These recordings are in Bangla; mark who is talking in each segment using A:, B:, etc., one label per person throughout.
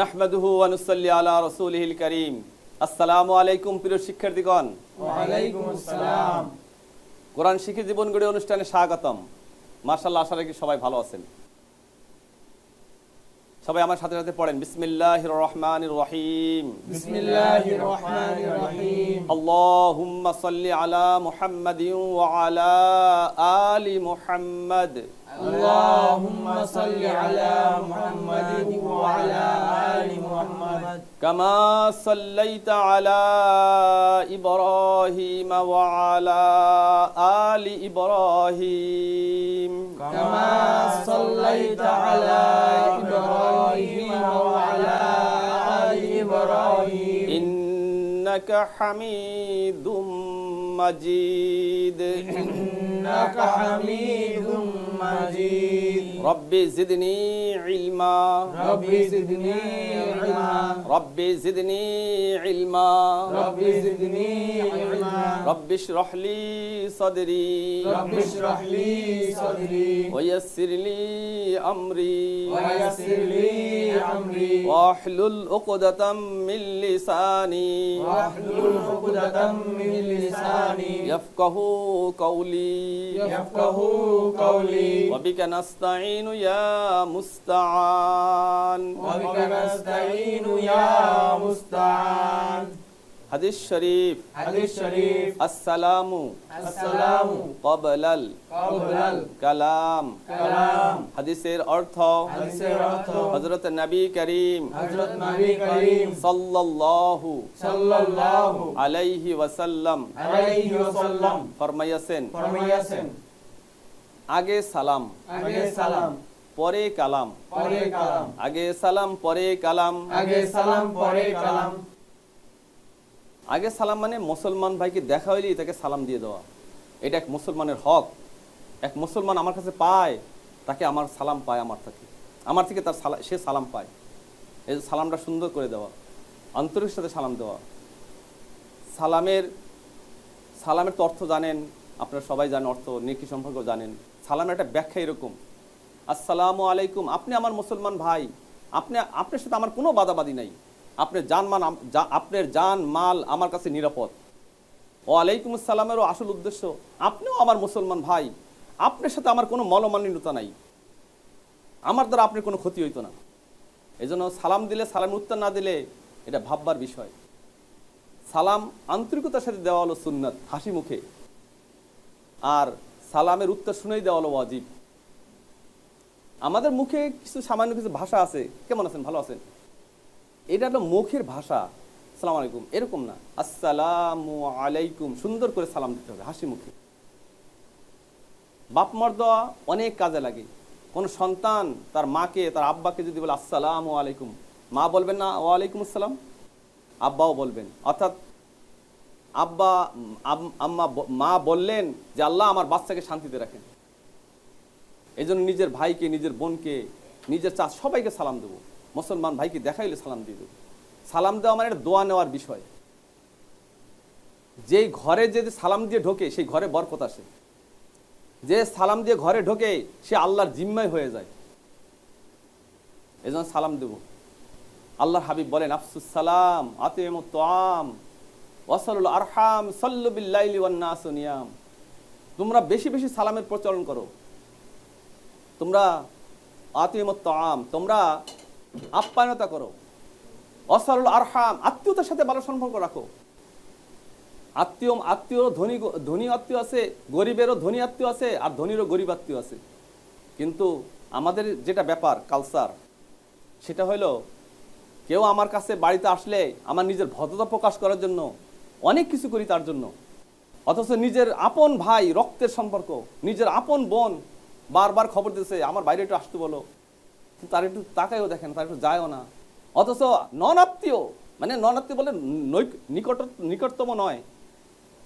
A: নাহমাদুহু ওয়া নুসাল্লি আলা রাসূলিহিল কারীম। আসসালামু আলাইকুম প্রিয় শিক্ষার্থীগণ।
B: ওয়ালাইকুম আসসালাম।
A: কোরআন শিখি জীবন গড়ে অনুষ্ঠানে স্বাগতম। মার্শাল্লাহ আশা রাখি সবাই ভালো আছেন। সবাই আমার সাথে সাথে পড়েন। বিসমিল্লাহির রহমানির রহিম।
B: বিসমিল্লাহির রহমানির রহিম।
A: আল্লাহুম্মা সাল্লি আলা মুহাম্মাদিন ওয়া আলা আলি মুহাম্মাদ।
B: আল্লাহুম্মা সাল্লি আলা মুহাম্মাদিন।
A: كما صليت على إبراهيم وعلى آل إبراهيم.
B: كما صليت على إبراهيم وعلى آل إبراهيم.
A: إنك حميد مجيد
B: إنك حميد مجيد.
A: رب زدني علما.
B: رب زدني علما.
A: رب زدني علما.
B: رب زدني علما.
A: رب اشرح لي صدري.
B: رب اشرح لي صدري.
A: ويسر لي أمري.
B: ويسر لي أمري.
A: واحلل عقدة من لساني.
B: واحلل عقدة من لساني.
A: يفقه قولي.
B: يفقه قولي.
A: وبك نستعين يا مستعان.
B: وبك نستعين يا مستعان.
A: হাদিস শরীফ।
B: হাদিস শরীফ।
A: আসসালামু।
B: আসসালামু।
A: ক্বাবলাল
B: ক্বাবলাল
A: কালাম।
B: কালাম।
A: হাদিসের অর্থ।
B: হাদিসের অর্থ।
A: হযরত নবী করিম।
B: হযরত নবী করিম।
A: সাল্লাল্লাহু
B: সাল্লাল্লাহু
A: আলাইহি ওয়াসাল্লাম।
B: আলাইহি ওয়াসাল্লাম।
A: ফরমাইয়াছেন।
B: ফরমাইয়াছেন।
A: আগে সালাম।
B: আগে সালাম।
A: পরে কালাম।
B: পরে কালাম।
A: আগে সালাম পরে কালাম।
B: আগে সালাম পরে কালাম।
A: আগে সালাম মানে মুসলমান ভাইকে দেখা হইলেই তাকে সালাম দিয়ে দেওয়া। এটা এক মুসলমানের হক। এক মুসলমান আমার কাছে পায়, তাকে আমার সালাম পায় আমার থেকে। আমার থেকে তার সালা, সে সালাম পায়। এই সালামটা সুন্দর করে দেওয়া, আন্তরিক সাথে সালাম দেওয়া। সালামের সালামের তো অর্থ জানেন, আপনারা সবাই জানেন অর্থ, নেকি সম্পর্ক জানেন। সালামের একটা ব্যাখ্যা এরকম। আসসালামু আলাইকুম, আপনি আমার মুসলমান ভাই। আপনি, আপনার সাথে আমার কোনো বাদাবাদি নাই। আপনার জান মান আপনার জান, মাল আমার কাছে নিরাপদ। ও আলাইকুম আসসালামেরও আসল উদ্দেশ্য, আপনিও আমার মুসলমান ভাই। আপনার সাথে আমার কোনো মলমালিন্যতা নাই। আমার দ্বারা আপনার কোনো ক্ষতি হইতো না। এই জন্য সালাম দিলে সালামের উত্তর না দিলে এটা ভাববার বিষয়। সালাম আন্তরিকতার সাথে দেওয়া হলো সুন্নাত, হাসি মুখে। আর সালামের উত্তর শুনেই দেওয়া হলো ওয়াজিব। আমাদের মুখে কিছু সামান্য কিছু ভাষা আছে। কেমন আছেন? ভালো আছেন? এটা হলো মুখের ভাষা। সালাম আলাইকুম। এরকম না। আসসালামু আলাইকুম। সুন্দর করে সালাম দিতে হবে হাসি মুখে। বাপ মার দেওয়া অনেক কাজে লাগে। কোন সন্তান তার মাকে, তার আব্বাকে যদি বলে আসসালামু আলাইকুম, মা বলবেন না ওয়ালাইকুম আসসালাম, আব্বাও বলবেন। অর্থাৎ আব্বা আম্মা মা বললেন যে আল্লাহ আমার বাচ্চাকে শান্তিতে রাখেন। এই নিজের ভাইকে, নিজের বোনকে, নিজের চা সবাইকে সালাম দেবো। মুসলমান ভাইকে দেখাইলে সালাম দিয়ে দেবো। সালাম দেওয়া মানে একটা দোয়া নেওয়ার বিষয়। যেই ঘরে যদি সালাম দিয়ে ঢোকে, সেই ঘরে বরকত আসে। যে সালাম দিয়ে ঘরে ঢোকে, সে আল্লাহর জিম্মাই হয়ে যায়। এই জন্য সালাম দেব। আল্লাহর হাবিব বলেন, আফসুস সালাম আতিম তোয়াম ওয়াসালুল আরহাম, সাল্লু বিল্লাইলি ওয়ান নাস নিয়াম। তোমরা বেশি বেশি সালামের প্রচলন করো। তোমরা আতিমত আম তোমরা আপ্যায়নতা করো। অসারুল আরহাম, আত্মীয়তার সাথে ভালো সম্পর্ক রাখো। আত্মীয় আত্মীয় ধনী ধনী আত্মীয় আছে, গরিবেরও ধনী আত্মীয় আছে, আর ধনীরও গরিব আত্মীয় আছে। কিন্তু আমাদের যেটা ব্যাপার কালচার সেটা হলো কেউ আমার কাছে বাড়িতে আসলে আমার নিজের ভদ্রতা প্রকাশ করার জন্য, অনেক কিছু করি তার জন্য। অথচ নিজের আপন ভাই, রক্তের সম্পর্ক, নিজের আপন বোন বারবার খবর দিতেছে, আমার বাইরে একটু আসতে বলো। তার একটু তাকাইও দেখেন, তার একটু যায়ও না। অথচ নন আত্মীয় মানে নন আত্মীয় বলে নৈক- নিকট নিকটতম নয়।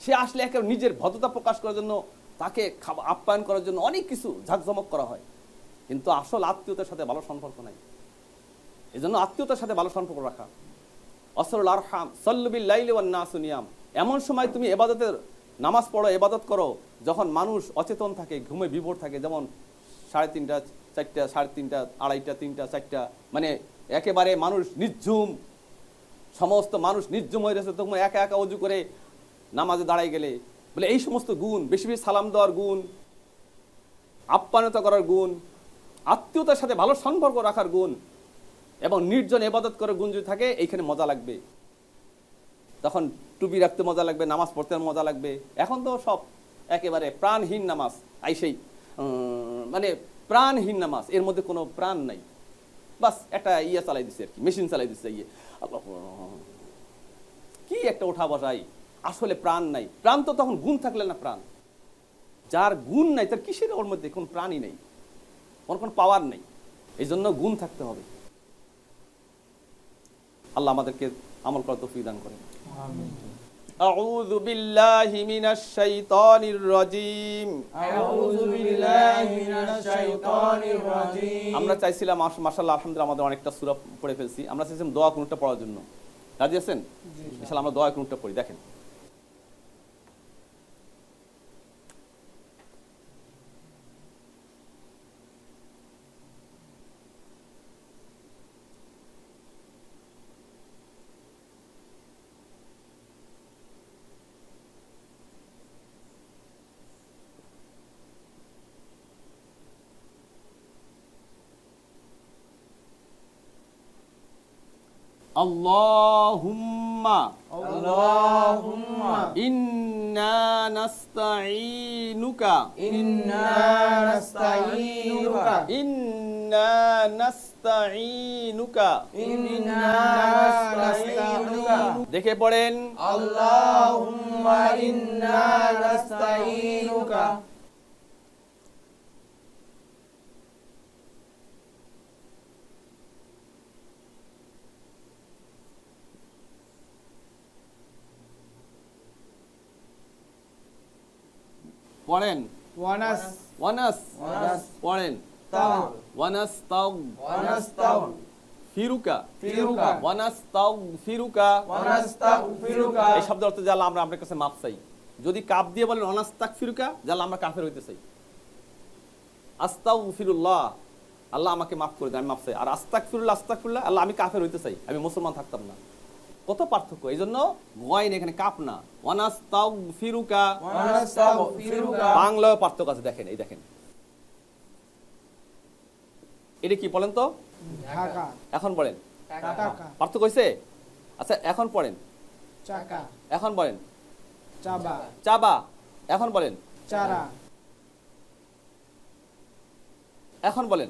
A: সে আসলে একেবারে নিজের ভদ্রতা প্রকাশ করার জন্য, তাকে আপ্যায়ন করার জন্য অনেক কিছু ঝাঁকঝমক করা হয়। কিন্তু আসল আত্মীয়তার সাথে ভালো সম্পর্ক নাই। এই জন্য আত্মীয়তার সাথে ভালো সম্পর্ক রাখা। অসরুল আরহাম সল্লবিল ওয়ান্না সুনিয়াম এমন সময় তুমি এবাদতের নামাজ পড়ো, এবাদত করো, যখন মানুষ অচেতন থাকে, ঘুমে বিভোর থাকে, যেমন সাড়ে তিনটা চারটা, সাড়ে তিনটা, আড়াইটা, তিনটা, চারটা। মানে একেবারে মানুষ নির্ঝুম, সমস্ত মানুষ নির্জুম হয়ে রয়েছে, তখন একা একা অজু করে নামাজে দাঁড়াই গেলে। বলে এই সমস্ত গুণ, বেশি বেশি সালাম দেওয়ার গুণ, আপ্যায়নতা করার গুণ, আত্মীয়তার সাথে ভালো সম্পর্ক রাখার গুণ, এবং নির্জন এবাদত করার গুণ যদি থাকে, এইখানে মজা লাগবে। তখন টুপি রাখতে মজা লাগবে, নামাজ পড়তে মজা লাগবে। এখন তো সব একেবারে প্রাণহীন নামাজ আইসেই মানে প্রাণহীন নামাজ, এর মধ্যে কোনো প্রাণ নাই। বাস একটা ইয়ে চালাই দিচ্ছে আর কি, মেশিন চালাই দিচ্ছে ইয়ে। আল্লাহ কি একটা ওঠা বসাই, আসলে প্রাণ নাই। প্রাণ তো তখন গুণ থাকলে না প্রাণ। যার গুণ নাই, তার কিসের ওর মধ্যে? কোন প্রাণই নেই। ওর কোনো পাওয়ার নেই। এই জন্য গুণ থাকতে হবে। আল্লাহ আমাদেরকে আমল করার তৌফিক দান করেন। أعوذ بالله من الشيطان الرجيم
B: أعوذ بالله من الشيطان الرجيم
A: আমরা চাইছিলাম মাশাআল্লাহ আলহামদুলিল্লাহ আমাদের অনেকটা সূরা পড়ে ফেলছি আমরা চাইছিলাম দোয়া কুনুটটা পড়ার জন্য রাজি আছেন ইনশাআল্লাহ আমরা দোয়া কুনুটটা পড়ি দেখেন আল্লাহুম্মা
B: اللهم
A: ইন্না নাস্তাঈনুকা
B: إنا نستعينك
A: ইন্না নাস্তাঈনুকা
B: إنا نستعينك
A: দেখে পড়েন
B: اللهم إنا نستعينك
A: পড়েন। ওয়ানাস।
B: ওয়ানাস।
A: পড়েন। ওয়ানাস
B: ওয়ানাস
A: ফিরুকা।
B: ফিরুকা।
A: ওয়ানাস ফিরুকা।
B: ওয়ানাস ফিরুকা।
A: এই শব্দের অর্থ আমরা আপনার কাছে চাই। যদি কাপ দিয়ে বলেন তাক ফিরুকা জানলাম আমরা কাফের হইতে চাই। আস্তাউ ফিরুল্লাহ আল্লাহ আমাকে মাফ করে দেন আমি মাফ চাই। আর আস্তাক ফিরুল্লাহ আস্তাক ফিরুল্লাহ আল্লাহ আমি কাফের হইতে চাই। আমি মুসলমান থাকতাম না। কত পার্থক্য? এই জন্য গয়েন এখানে কাপ না। বাংলা পার্থক্য আছে দেখেন এই দেখেন। এটা কি বলেন তো? এখন বলেন পার্থক্য হয়েছে আচ্ছা এখন পড়েন। এখন বলেন
C: চাবা।
A: এখন বলেন এখন বলেন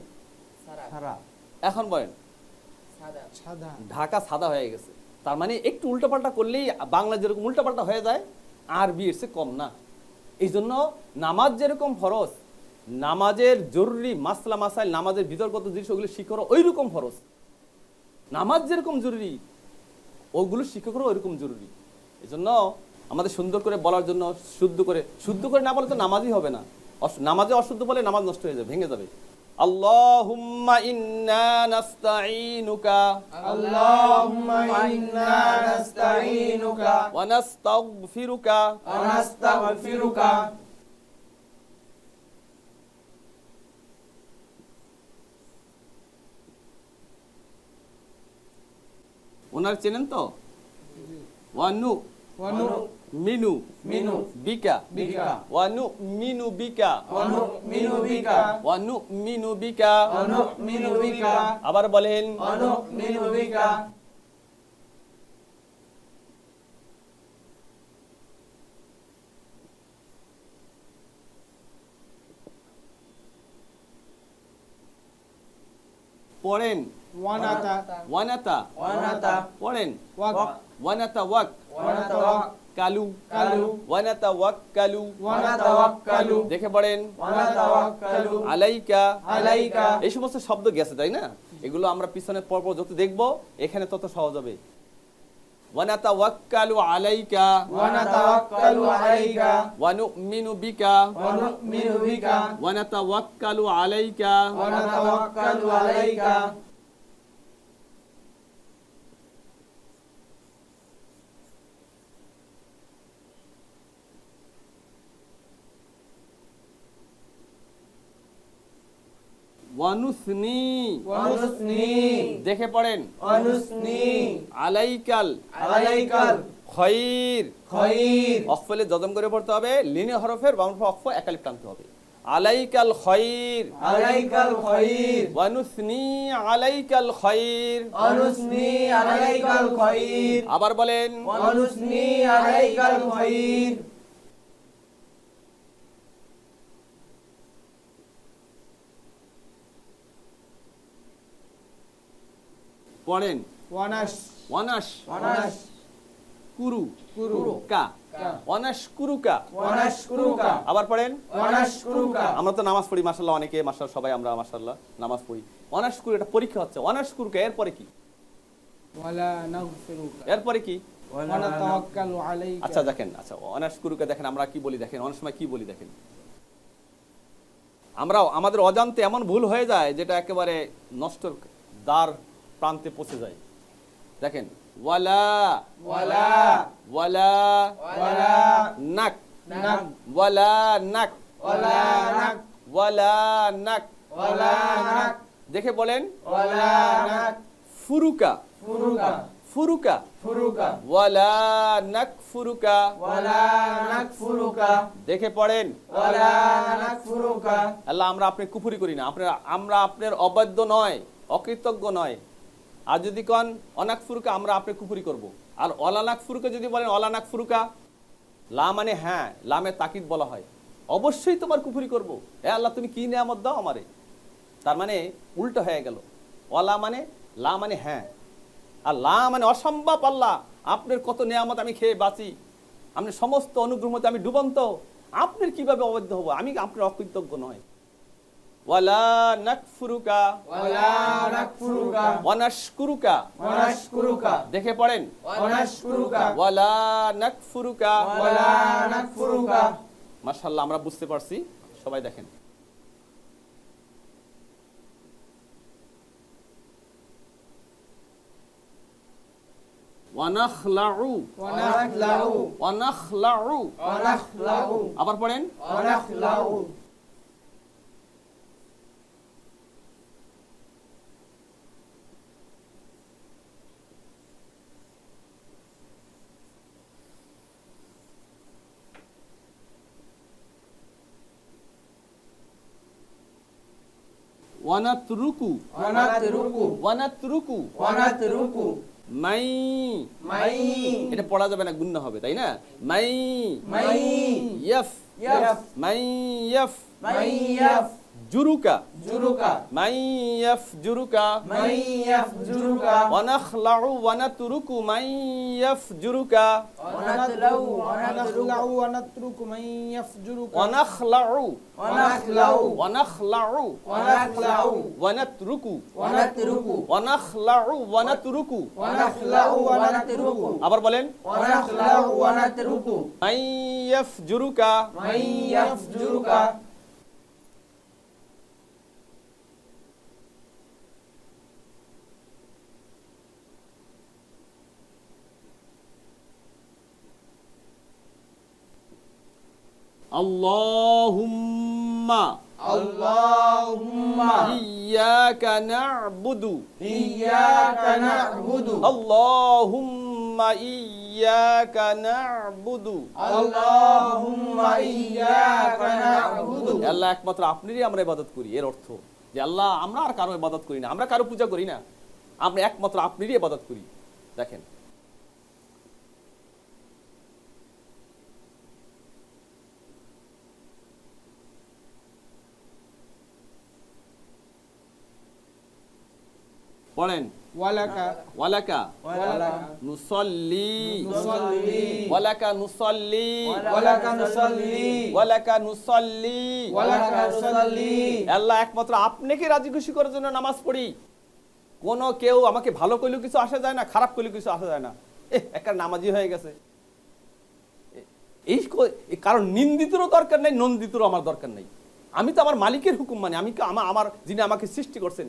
A: এখন বলেন ঢাকা সাদা হয়ে গেছে। তার মানে একটু উল্টাপাল্টা করলেই বাংলা যেরকম উল্টাপাল্টা হয়ে যায় আরবি এর কম না। এই জন্য নামাজ যেরকম ফরজ, নামাজের জরুরি মাসলা মাসাইল, নামাজের বিতর্কত জিনিস ওগুলো শিক্ষক ওই রকম ফরজ। নামাজ যেরকম জরুরি, ওগুলো শিক্ষকরও ওইরকম জরুরি। এই জন্য আমাদের সুন্দর করে বলার জন্য, শুদ্ধ করে শুদ্ধ করে না বলে তো নামাজই হবে না। নামাজে অশুদ্ধ বলে নামাজ নষ্ট হয়ে যাবে, ভেঙে যাবে। আল্লাহুম্মা ইন্না নাস্তাঈনুকা
B: اللهم إنا نستعينك
A: ওয়া নাস্তাগফিরুকা
B: ونستغفرك
A: ওনার চেনেন তো ওয়ানু
C: ওয়ানু
A: মিনু।
B: মিনু।
A: বিকা।
B: বিকা।
A: ওয়ানু মিনু বিকা।
B: ওয়ানু মিনু বিকা।
A: ওয়ানু মিনু বিকা।
B: ওয়ানু মিনু বিকা।
A: আবার বলেন।
B: ওয়ানু মিনু বিকা।
A: পড়েন।
C: ওয়ানাতা।
A: ওয়ানাতা।
B: ওয়ানাতা।
A: পড়েন।
C: ওয়াক।
A: ওয়ানাতা ওয়াক।
B: ওয়ানাতা ওয়াক।
A: কালু।
B: কালু।
A: ওয়ানাতা ওয়াক্কালু ওয়ানাতা
B: ওয়াক্কালু
A: দেখে পড়েন।
B: ওয়ানাতা ওয়াক্কালু
A: আলাইকা।
B: আলাইকা।
A: এই সমস্ত শব্দ গেছে তাই না? এগুলো আমরা পিছনে পরপর যত দেখব এখানে তত সহজ হবে। ওয়ানাতা ওয়াক্কালু আলাইকা।
B: ওয়ানাতা ওয়াক্কালু আলাইকা।
A: ওয়ানুমিনু বিকা।
B: ওয়ানুমিনু বিকা।
A: ওয়ানাতা ওয়াক্কালু আলাইকা।
B: ওয়ানাতা ওয়াক্কালু আলাইকা।
A: ওয়ানুসনি
B: অনুসনি।
A: দেখে পড়েন।
B: অনুসনি।
A: আলাইকাল।
B: আলাইকাল।
A: খয়ির।
B: খয়ির।
A: অফলে যদম করে পড়তে হবে লিনে হরফের বাম অফ একালিপ টানতে হবে। আলাইকাল খয়ির।
B: আলাইকাল খয়ির।
A: ওয়ানুসনি আলাইকাল খয়ির।
B: অনুসনি আলাইকাল খয়ির।
A: আবার বলেন
B: অনুসনি আলাইকাল খয়ির।
A: পড়েন।
C: ওয়ানাস।
A: ওয়ানাস।
B: অনাস
A: কুরু।
C: কুরু।
A: কা। কুরুকা। আবার পড়েন।
B: অনাশকুরুকা
A: আমরা তো নামাজ পড়ি মাসাল্লাহ অনেকে মাসাল সবাই আমরা মাসাল্লাহ নামাজ পড়ি। অনার্স কুরু এটা পরীক্ষা হচ্ছে। অনার্স কুরুকা এরপরে কি?
C: ওয়ালা নাগফিরুকা।
A: এরপরে কি?
C: ওয়ালা তাওয়াক্কালু আলাইকা।
A: আচ্ছা দেখেন আচ্ছা অনার্স কুরুকে দেখেন আমরা কি বলি দেখেন? অনেক সময় কি বলি দেখেন? আমরা আমাদের অজান্তে এমন ভুল হয়ে যায় যেটা একেবারে নষ্টর দ্বার প্রান্তে পৌঁছে যায়। দেখেন ওয়ালা
B: ওয়ালা
A: ওয়ালা
B: ওয়ালা
A: নাক
B: নাক
A: ওয়ালা নাক
B: ওয়ালা নাক
A: ওয়ালা নাক
B: ওয়ালা নাক
A: দেখে বলেন
B: ওয়ালা নাক
A: ফুরুকা
B: ফুরুকা
A: ফুরুকা
B: ফুরুকা
A: ওয়ালা নাক ফুরুকা
B: ওয়ালা নাক ফুরুকা
A: দেখে পড়েন
B: ওয়ালা নাক ফুরুকা
A: আল্লাহ আমরা আপনি কুফুরি করি না আপনার আমরা আপনার অবাধ্য নয় অকৃতজ্ঞ নয় আর যদি কন, অনাক ফুরুকা আমরা আপনি কুফুরি করব। আর অলানাক ফুরুকা যদি বলেন, অলানাক ফুরুকা, লা মানে হ্যাঁ লামে তাকিদ বলা হয়। অবশ্যই তোমার কুফুরি করব। এ আল্লাহ, তুমি কি নিয়ামত দাও আমারে? তার মানে উল্টো হয়ে গেল। অলা মানে লা মানে হ্যাঁ। আর লা মানে অসম্ভব আল্লাহ, আপনার কত নিয়ামত আমি খেয়ে বাঁচি। আপনি সমস্ত অনুগ্রহ আমি ডুবন্ত। আপনার কীভাবে অবৈধ হব? আমি আপনার অকৃতজ্ঞ নয়। নাকফুরুকা।
B: ওয়ালা নাক ফুরুকা
A: ওয়ানাশকুরুকা।
B: অনাশকুরুকা
A: দেখে পড়েন। ওয়ালা নাকফুরুকা।
B: ওয়ালা নাক ফুরুকা
A: মাশাআল্লাহ আমরা বুঝতে পারছি। সবাই দেখেন। ওয়ানাখলাউ। ওয়ানাখলাউ। আবার পড়েন।
B: অনাখলাউ
A: ওয়ানাতরুকু
B: ওয়ানাতরুকু
A: ওয়ানাতরুকু
B: ওয়ানাতরুকু
A: মাই
B: মাই
A: এটা পড়া যাবে না গুণ হবে তাই না? মাই
B: মাই
A: ইয়াফ
B: ইয়াফ
A: মাই ইয়াফ
B: মাই ইয়াফ
A: জুরুকা।
B: জুরুকা।
A: মাই ইয়াফ জুরুকা
B: মাই ইয়াফ জুরুকা
A: ওয়ানাখলাউ ওয়ানাতরুকু মাই ইয়াফ জুরুকা
B: অনাতলাউ অনাতরুকা
C: ওয়ানাখলাউ ওয়ানাতরুকু মান ইয়াফজুরুকা।
A: ওয়ানাখলাউ
B: অনাখলাউ
A: ওয়ানাখলাউ
B: অনাখলাউ
A: ওয়ানাতরুকু।
B: অনাতরুকু
A: ওয়ানাখলাউ ওয়ানাতরুকু।
B: অনাখলাউ অনাতরুকু
A: আবার বলেন।
B: অনাখলাউ অনাতরুকু
A: মাই ইয়াফ জুরুকা
B: মাই ইয়াফ জুরুকা
A: আল্লাহুম্মা।
B: আল্লাহুম্মা।
A: ইয়াকা না'বুদু।
B: ইyyaka na'budu
A: আল্লাহুম্মা ইয়াকা না'বুদু।
B: আল্লাহুম্মা ইyyaka na'budu
A: আল্লাহ একমাত্র আপনারই আমরা ইবাদত করি এর অর্থ যে আল্লাহ আমরা আর কারও ইবাদত করি না আমরা কারও পূজা করি না। আমরা একমাত্র আপনারই ইবাদত করি। দেখেন পড়েন
C: ওয়ালাকা।
A: ওয়ালাকা।
B: ওয়ালাকা।
A: নুসল্লি।
B: নুসল্লি।
A: ওয়ালাকা নুসল্লি।
B: ওয়ালাকা নুসল্লি।
A: ওয়ালাকা নুসল্লি।
B: ওয়ালাকা নুসল্লি।
A: আল্লাহ একমাত্র আপনাকে রাজি খুশি করার জন্য নামাজ পড়ি। কোন কেউ আমাকে ভালো করলেও কিছু আসা যায় না খারাপ করলেও কিছু আসা যায় না। একটা নামাজি হয়ে গেছে। এই কারণ নিন্দিতরও দরকার নেই নন্দিতরও আমার দরকার নেই। আমি তো আমার মালিকের হুকুম মানে আমি আমার যিনি আমাকে সৃষ্টি করছেন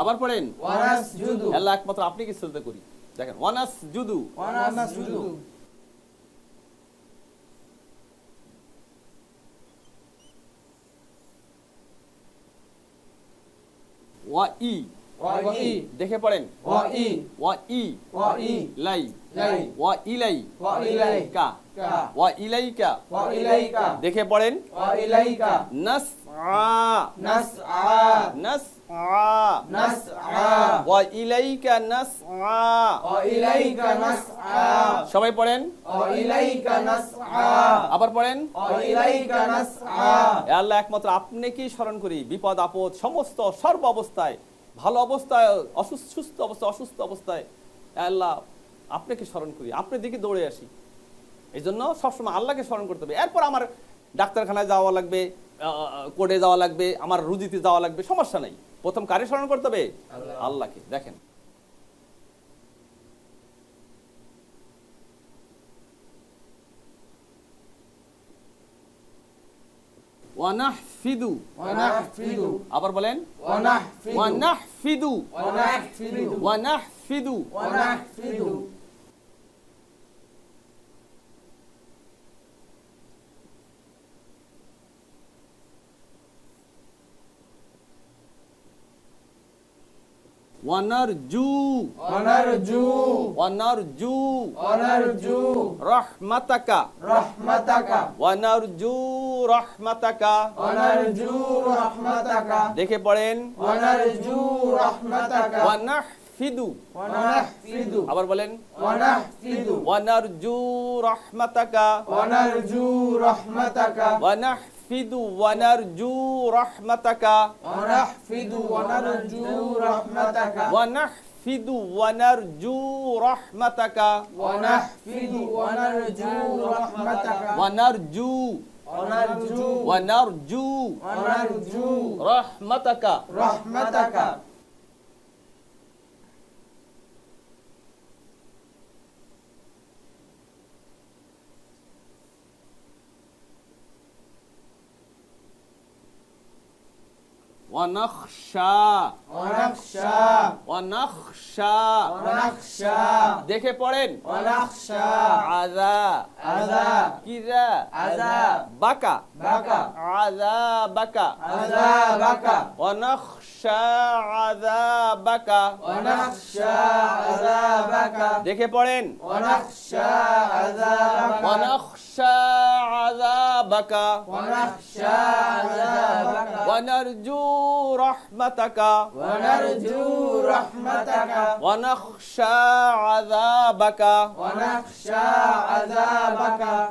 A: আবার পড়েন। একমাত্র আপনি কি শ্রদ্ধা করি? দেখেন দেখে পড়েন।
B: ওয়া
A: ওয়া ই ওয়া ই
B: লাই।
A: দেখে পড়েন। সবাই পড়েন। আবার পড়েন। আল্লাহ একমাত্র কি স্মরণ করি। বিপদ আপদ সমস্ত সর্ব অবস্থায় ভালো অবস্থায় অসুস্থ সুস্থ অবস্থায় অসুস্থ অবস্থায়। আল্লাহ আপনাকে স্মরণ করি আপনার দিকে দৌড়ে আসি। এই জন্য সবসময় আল্লাহকে স্মরণ করতে হবে। এরপর আমার ডাক্তারখানায় যাওয়া লাগবে কোর্টে যাওয়া লাগবে আমার রুজিতে যাওয়া লাগবে সমস্যা নাই। প্রথম কারে স্মরণ করতে হবে? আল্লাহকে। দেখেন। ওয়ানাহফিদু।
B: ওয়ানাহফিদু।
A: আবার বলেন?
B: ওয়ানাহফিদু।
A: ওয়ানাহফিদু।
B: ওয়ানাহফিদু।
A: ওয়ানাহফিদু।
B: ونحفظ
A: ওয়ানারজু
B: ونرجو
A: ওয়ানারজু
B: ونرجو
A: রহমাতাকা
B: رحمتك
A: ওয়ানারজু রহমাতাকা
B: ونرجو رحمتك
A: দেখে পড়েন
B: ونرجو رحمتك
A: ওয়ানাহফিদু
B: ونحفظ
A: আবার বলেন
B: ونحفظ
A: ওয়ানারজু রহমাতাকা
B: ونرجو رحمتك
A: ونحفد ونرجو رحمتك.
B: ونحفد ونرجو رحمتك.
A: ونحفد ونرجو رحمتك.
B: ونحفد ونرجو رحمتك.
A: ونرجو
B: ونرجو
A: ونرجو
B: ونرجو
A: رحمتك.
B: رحمتك.
A: ওয়ানাখশা
B: ونخشى
A: ওয়ানাখশা
B: ونخشى
A: দেখে পড়েন
B: ونخشى
A: আযা
B: عذاب
A: কিরা
B: عذاب
A: বাকা
B: بك
A: আযা বাকা
B: عذابك
A: ওয়ানাখশা আযাবাকা
B: ونخشى عذابك
A: দেখে পড়েন
B: ونخشى عذابك
A: ওয়ানাখশা আযাবাকা
B: ونخشى عذابك
A: ওয়ানারজু রহমাতাকা
B: ونرجو رحمتك.
A: ونرجو رحمتك.
B: ونخشى عذابك. ونخشى عذابك.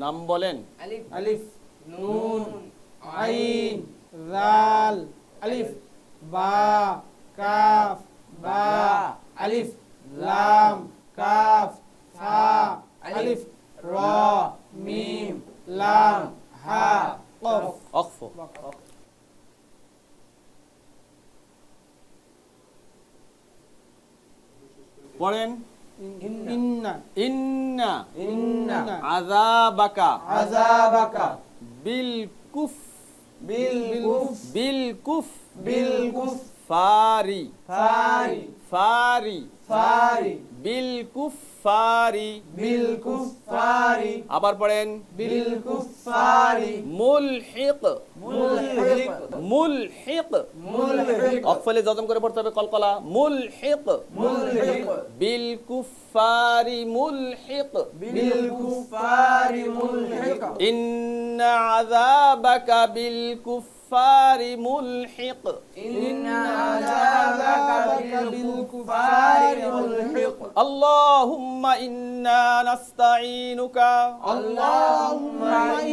A: নাম বলেন।
C: আলিফ। নুন। আইন। জাল। আলিফ। বা। কাফ। বা। আলিফ। লাম। কাফ। ফা। আলিফ। র। মিম। লাম। হা। কফ।
A: অক্ফ। পড়েন। إن
B: إن
A: إن
B: عذابك.
A: عذابك.
B: بالكف.
A: بالكف. بالكف.
B: بالكف.
A: فاري.
B: فاري.
A: فاري.
B: فاري.
A: বিল কুফারি
B: বিল কুফারি
A: আবার পড়েন।
B: বিল কুফারি
A: মুলহিক।
B: মুলহিক।
A: মুলহিক।
B: মুলহিক
A: অফলে যজম করে পড়তে হবে কলকলা। মুলহিক।
B: মুলহিক।
A: বিল কুফারি মুলহিক।
B: বিল কুফারি মুলহিক।
A: ইন্ন আযাবাকা বিল কুফারি
B: মুলহিক। ইন্ন আযাবাকা عذابك بالكفار
A: اللهم إنا نستعينك
B: اللهم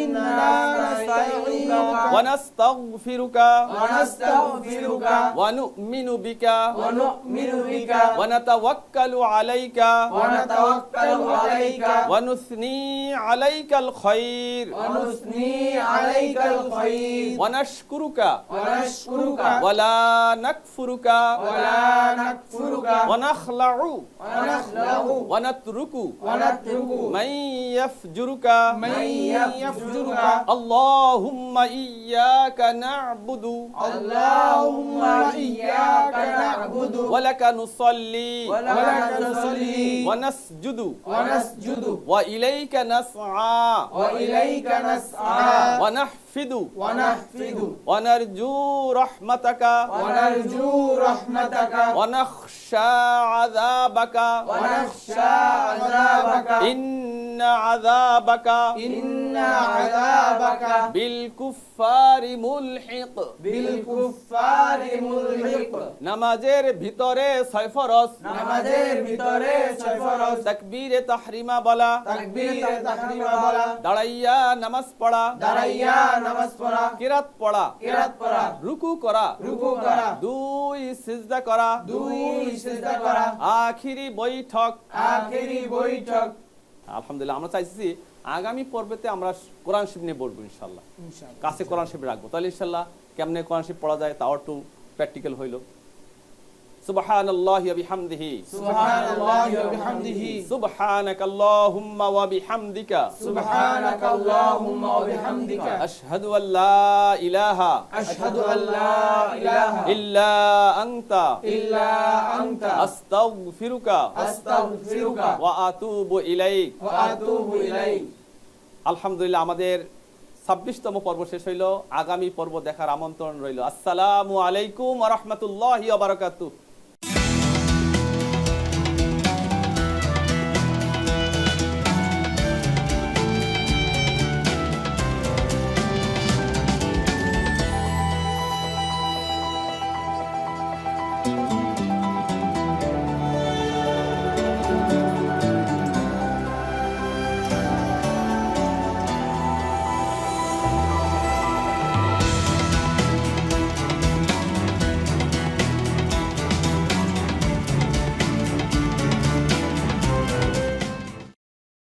B: إنا نستعينك
A: ونستغفرك
B: ونستغفرك
A: ونؤمن بك
B: ونؤمن بك
A: ونتوكل عليك
B: ونتوكل عليك
A: ونثني عليك الخير
B: ونثني عليك الخير
A: ونشكرك
B: ونشكرك
A: ولا نكفرك
B: ولا نكفرك.
A: ونخلع.
B: ونخلع.
A: ونترك.
B: ونترك.
A: من يفجرك.
B: من يفجرك.
A: اللهم إياك نعبد.
B: اللهم إياك نعبد.
A: ولك نصلي.
B: ولك نصلي.
A: ونسجد.
B: ونسجد.
A: وإليك نسعى.
B: وإليك نسعى.
A: ونحفد.
B: ونحفد.
A: ونرجو رحمتك.
B: ونرجو رحمتك.
A: ونخشى عذابك
B: ونخشى عذابك
A: إن عذابك
B: إن عذابك
A: بالكفار ملحق
B: بالكفار ملحق
A: নামাজের ভিতরে ছয় ফরজ
B: নামাজের ভিতরে ছয় ফরজ
A: তাকবীরে তাহরিমা বলা
B: তাকবীর তাহরিমা বলা
A: দাঁড়াইয়া নামাজ পড়া
B: দাঁড়াইয়া নামাজ পড়া
A: কিরাত পড়া
B: কিরাত পড়া
A: রুকু করা
B: রুকু করা
A: দুই সিজদা করা।
B: দুই সিজদা করা।
A: আখিরি বৈঠক।
B: আখিরি বৈঠক।
A: আলহামদুলিল্লাহ আমরা চাইছি আগামী পর্বেতে আমরা কোরআন শিব নিয়ে পড়ব ইনশাল্লাহ
C: ইনশাআল্লাহ।
A: কাছে কোরআন শিব রাখব। তাহলে ইনশাল্লাহ কেমনে কোরআন শিব পড়া যায় তাও একটু প্র্যাকটিক্যাল হইল। আলহামদুলিল্লাহ আমাদের ছাব্বিশতম পর্ব শেষ হইল। আগামী পর্ব দেখার আমন্ত্রণ রইল। আসসালামু আলাইকুম রহমতুল্লাহ বারাকাতু